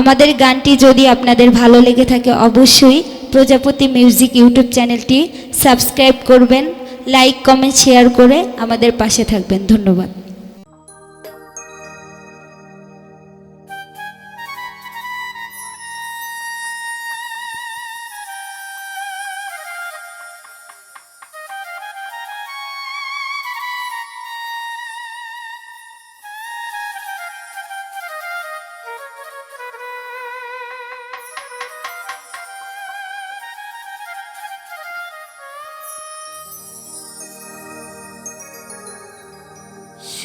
আমাদের গানটি যদি আপনাদের ভালো লেগে থাকে অবশ্যই প্রজাপতি মিউজিক ইউটিউব চ্যানেলটি সাবস্ক্রাইব করবেন, লাইক, কমেন্ট, শেয়ার করে আমাদের পাশে থাকবেন। ধন্যবাদ।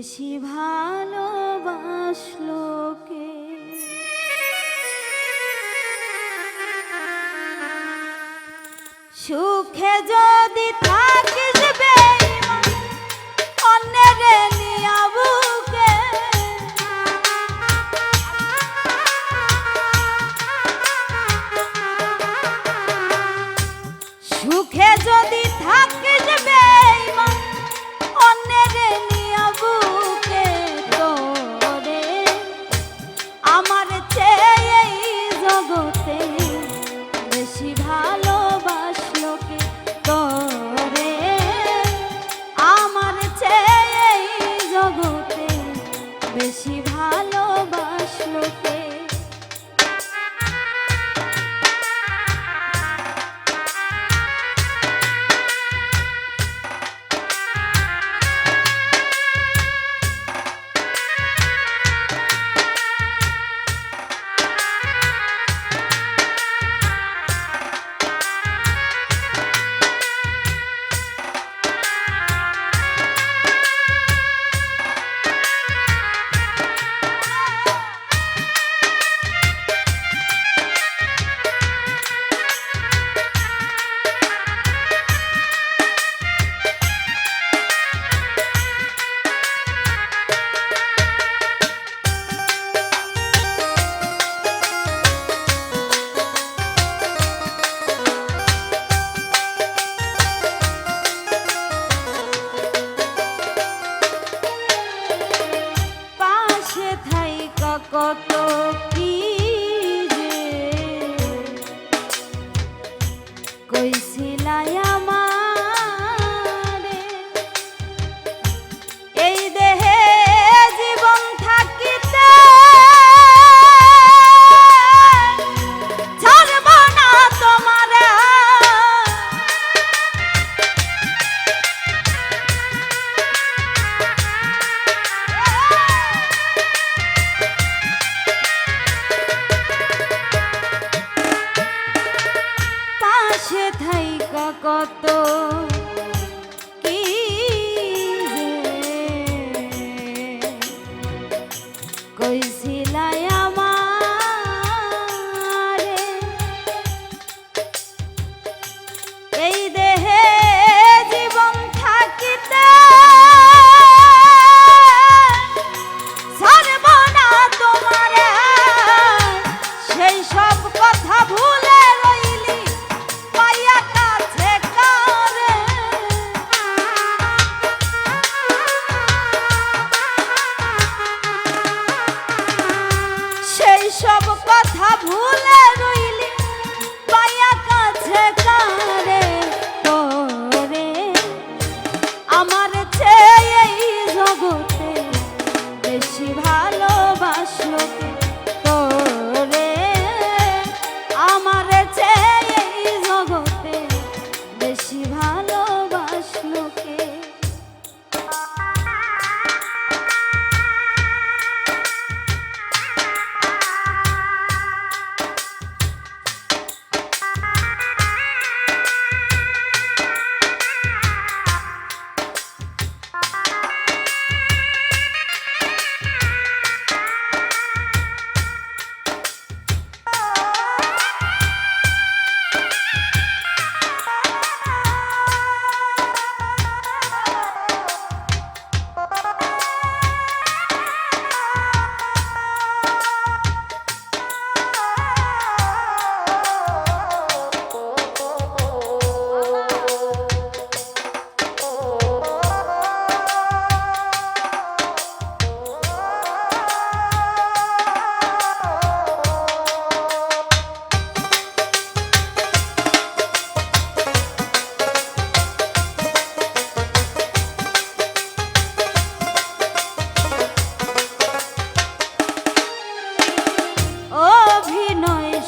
বেশি ভালোবাসলোকে সুখে যা কত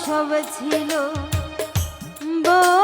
সব ছিল। বল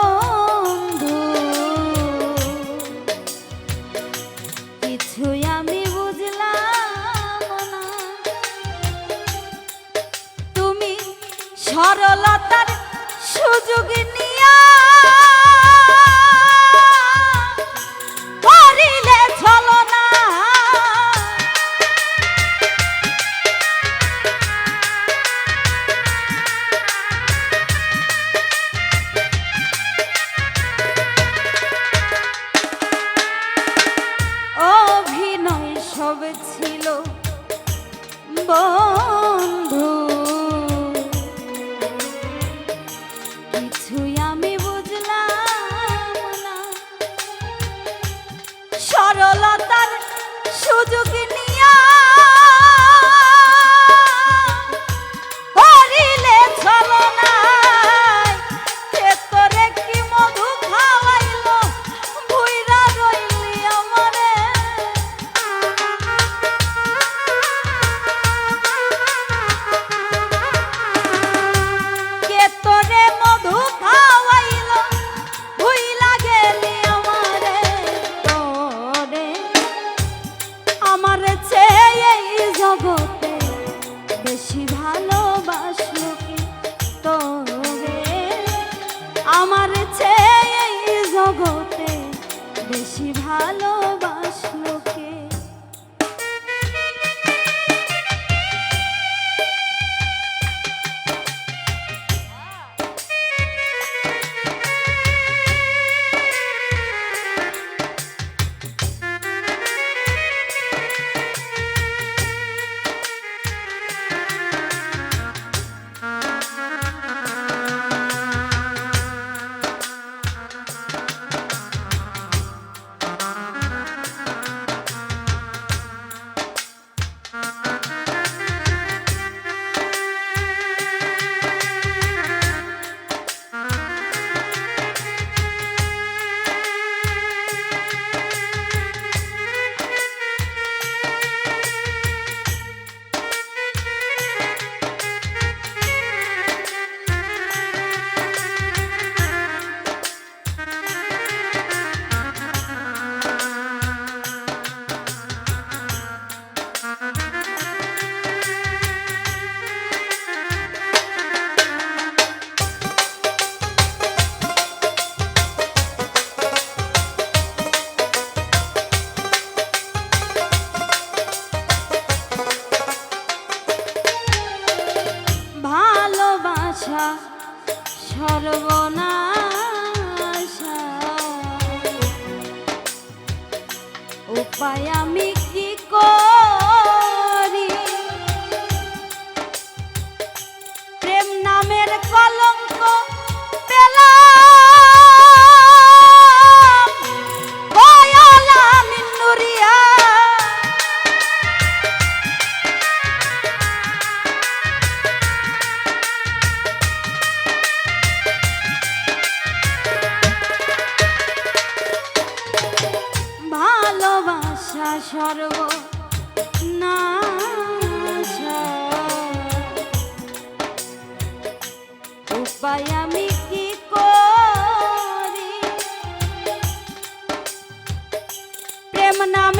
ভালোবাসা সর্ব না উপায় আমি কি করি? প্রেম নাম